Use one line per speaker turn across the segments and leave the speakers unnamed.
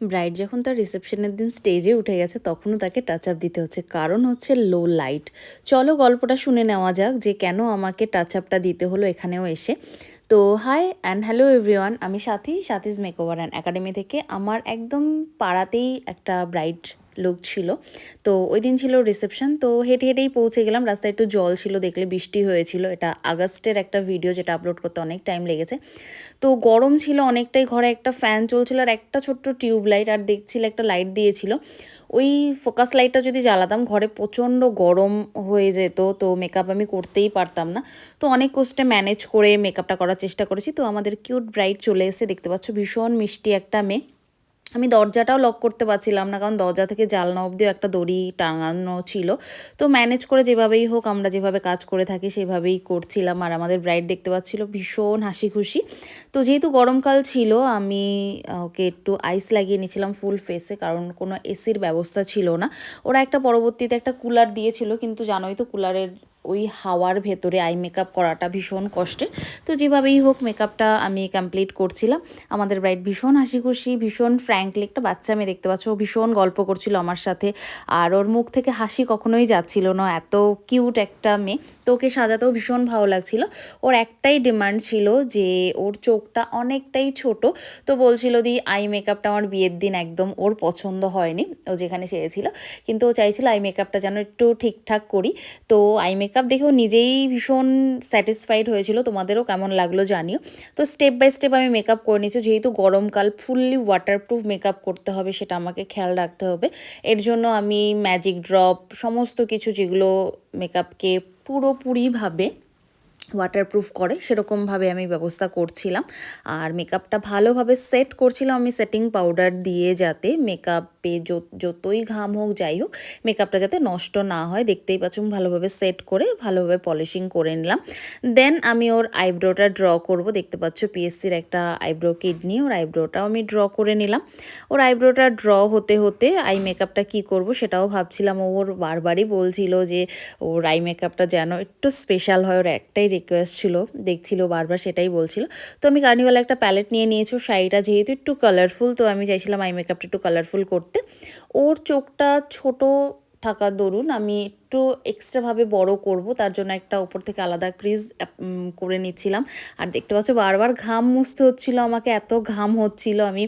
Bride যখন তার রিসেপশনের দিন স্টেজে উঠে গেছে, তখনও তাকে টাচ আপ দিতে হচ্ছে। কারণ হচ্ছে লো লাইট চলো গল্পটা শুনে নেওয়া যাক যে কেন আমাকে টাচ আপটা দিতে হলো এখানেও এসে। তো হাই অ্যান্ড হ্যালো এভরিওয়ান আমি সাথী, সাথীজ মেকওভার অ্যান্ড একাডেমি থেকে। আমার একদম পাড়াতেই একটা ব্রাইড লোক ছিল। তো ওই দিন ছিল রিসেপশন তো হেঁটে হেঁটেই পৌঁছে গেলাম। রাস্তায় একটু জল ছিল, দেখলে বৃষ্টি হয়েছিল। এটা আগস্টের একটা ভিডিও যেটা আপলোড করতে অনেক টাইম লেগেছে। তো গরম ছিল অনেকটাই, ঘরে একটা ফ্যান চলছিল আর একটা ছোট্ট টিউব লাইট আর দেখছিল একটা লাইট দিয়েছিল। ওই ফোকাস লাইটটা যদি জ্বালাতাম, ঘরে প্রচণ্ড গরম হয়ে যেত, তো মেকআপ আমি করতেই পারতাম না। তো অনেক কষ্টে ম্যানেজ করে মেকআপটা করার চেষ্টা করেছি। তো আমাদের কিউট ব্রাইট চলে এসে দেখতে পাচ্ছ, ভীষণ মিষ্টি একটা মেয়ে। আমি দরজাটাও লক করতে পারছিলাম না, কারণ দরজা থেকে জালনা অবধিও একটা দড়ি টাঙানো ছিল। তো ম্যানেজ করে যেভাবেই হোক, আমরা যেভাবে কাজ করে থাকি সেভাবেই করছিলাম। আর আমাদের ব্রাইড দেখতে পাচ্ছিল, ভীষণ হাসি খুশি তো যেহেতু গরমকাল ছিল, আমি ওকে একটু আইস লাগিয়ে নিয়েছিলাম ফুল ফেসে কারণ কোনো এসির ব্যবস্থা ছিল না। ওরা একটা পরবর্তীতে একটা কুলার দিয়েছিল, কিন্তু জানোই তো কুলারের ওই হাওয়ার ভেতরে আই মেকআপ করাটা ভীষণ কষ্টের। তো যেভাবেই হোক মেকআপটা আমি কমপ্লিট করছিলাম। আমাদের ব্রাইড ভীষণ হাসি খুশি ভীষণ ফ্র্যাঙ্কলি একটা বাচ্চা মেয়ে দেখতে পাচ্ছ। ও ভীষণ গল্প করছিল আমার সাথে। আর ওর মুখ থেকে হাসি কখনোই যাচ্ছিল না। এত কিউট একটা মেয়ে। তো ওকে সাজাতেও ভীষণ ভালো লাগছিল। ওর একটাই ডিমান্ড ছিল যে ওর চোখটা অনেকটাই ছোট। তো বলছিল, দি, আই মেকআপটা আমার বিয়ের দিন একদম ওর পছন্দ হয়নি। ও যেখানে সেরেছিল কিন্তু ও চাইছিল আই মেকআপটা যেন একটু ঠিকঠাক করি। তো আই মেকআপ মেকআপ দেখেও নিজেই ভীষণ স্যাটিসফাইড হয়েছিল। তোমাদেরও কেমন লাগল জানিও। তো স্টেপ বাই স্টেপ আমি মেকআপ করে নিচ্ছি যেহেতু গরমকাল ফুললি ওয়াটারপ্রুফ মেকআপ করতে হবে সেটা আমাকে খেয়াল রাখতে হবে। এর জন্য আমি ম্যাজিক ড্রপ সমস্ত কিছু যেগুলো মেকআপকে পুরোপুরিভাবে ওয়াটারপ্রুফ করে, সেরকমভাবে আমি ব্যবস্থা করছিলাম। আর মেকআপটা ভালোভাবে সেট করছিলাম আমি সেটিং পাউডার দিয়ে যাতে মেকআপে যতই ঘাম হোক, যাই হোক মেকআপটা যাতে নষ্ট না হয়, দেখতেই পাচ্ছ ভালোভাবে সেট করে, ভালোভাবে পলিশিং করে নিলাম। দেন আমি ওর আইব্রোটা ড্র করব, দেখতে পাচ্ছ পিএসসির একটা আইব্রো কিডনি ওর আইব্রোটাও আমি ড্র করে নিলাম। ওর আইব্রোটা ড্র হতে হতে আই মেকআপটা কি করব, সেটাও ভাবছিলাম। ওর বারবারই বলছিল যে, ওর আই মেকআপটা যেন একটু স্পেশাল হয়, ওর একটাই রিকোয়েস্ট ছিল, দেখছিল বারবার সেটাই বলছিল। তো আমি কার্নিভাল একটা প্যালেট নিয়ে নিয়েছি শাড়িটা যেহেতু একটু কালারফুল তো আমি চাইছিলাম আই মেকআপটা একটু কালারফুল করতে। ওর চোখটা ছোট থাকার দরুন আমি একটু এক্সট্রাভাবে বড় করব, তার জন্য একটা উপর থেকে আলাদা ক্রিজ করে নিচ্ছিলাম। আর দেখতে পাচ্ছ, বারবার ঘাম মুছতে হচ্ছিল আমাকে, এত ঘাম হচ্ছিল আমি।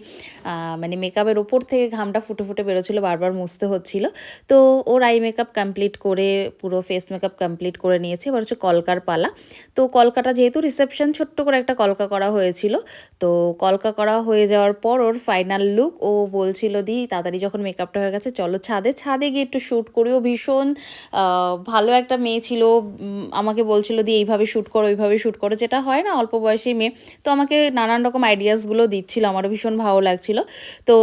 মানে মেকআপের ওপর থেকে ঘামটা ফুটে ফুটে বেরোচ্ছিলো, বারবার মুছতে হচ্ছিল। তো ওর আই মেকআপ কমপ্লিট করে, পুরো ফেস মেকআপ কমপ্লিট করে নিয়েছে। এবার হচ্ছে কলকার পালা। তো কলকাটা যেহেতু রিসেপশন ছোট্ট করে একটা কলকা করা হয়েছিল, তো কলকা করা হয়ে যাওয়ার পর ওর ফাইনাল লুক ও বলছিল, দি, তাড়াতাড়ি যখন মেকআপটা হয়ে গেছে, চলো ছাদে। ছাদে গিয়ে একটু শ্যুট করি। ও ভীষণ ভালো একটা মেয়ে ছিল আমাকে বলছিল দিয়ে এইভাবে শ্যুট করো, ওইভাবে শ্যুট করো। যেটা হয় না, অল্প বয়সী মেয়ে। তো আমাকে নানান রকম আইডিয়াসগুলো দিচ্ছিল, আমারও ভীষণ ভালো লাগছিল। তো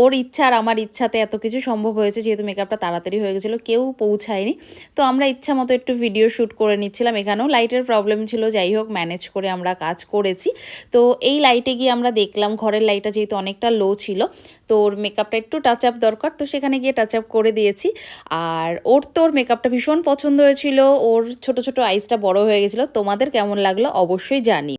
ওর ইচ্ছা আর আমার ইচ্ছাতে এত কিছু সম্ভব হয়েছে, যেহেতু মেকআপটা তাড়াতাড়ি হয়ে গেছিল, কেউ পৌঁছায়নি। তো আমরা ইচ্ছা মতো একটু ভিডিও শ্যুট করে নিচ্ছিলাম এখানেও। লাইটের প্রবলেম ছিল, যাই হোক ম্যানেজ করে আমরা কাজ করেছি। তো এই লাইটে গিয়ে আমরা দেখলাম, ঘরের লাইটটা যেহেতু অনেকটা লো ছিল, তো ওর মেকআপটা একটু টাচ আপ দরকার। তো সেখানে গিয়ে টাচ আপ করে দিয়েছি। আর ওর তো ওর মেকআপটা ভীষণ পছন্দ হয়েছিল, ওর ছোট ছোট আইসটা বড় হয়ে গেছিল। তোমাদের কেমন লাগল অবশ্যই জানি।